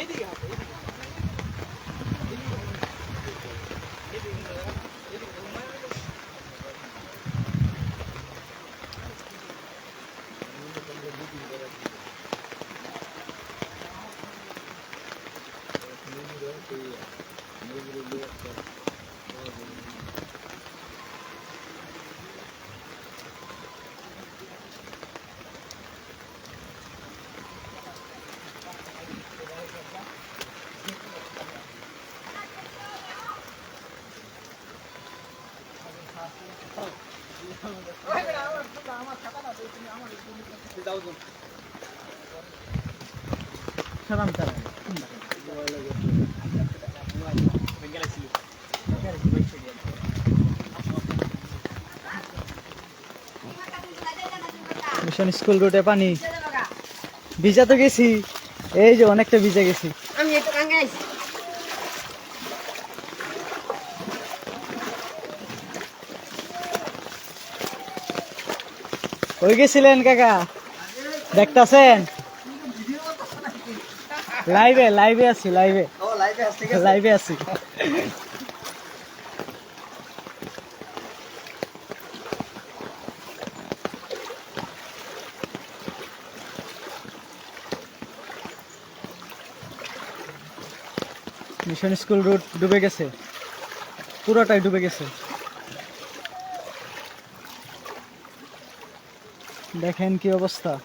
ఏది కాదు সালাম মিশন স্কুল রুটে পানি। ভিজা তো গেছি। এই যে অনেকটা ভিজা গেছি। আমি একটু কাঙ্গে কই গেছিলেন কাকা? দেখতাছেন? লাইভে লাইভে আছি লাইভে লাইভে আছি মিশন স্কুল রুট ডুবে গেছে। পুরোটাই ডুবে গেছে। দেখেন কি অবস্থা।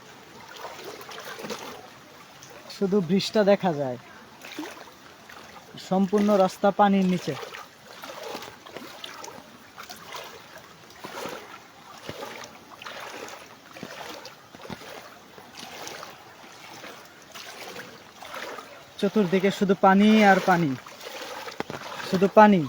শুধু ব্রিজটা দেখা যায়। সম্পূর্ণ রাস্তা পানির নিচে। চতুর্দিকে শুধু পানি আর পানি। শুধু পানি।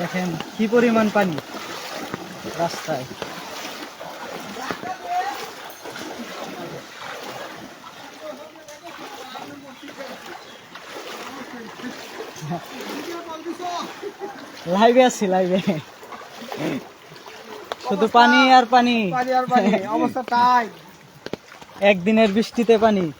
দেখেন কি পরিমাণ পানি? রাস্তায়। লাইভে আছি লাইভে শুধু পানি আর পানি। পানি আর পানি, অবস্থা তাই একদিনের বৃষ্টিতে পানি।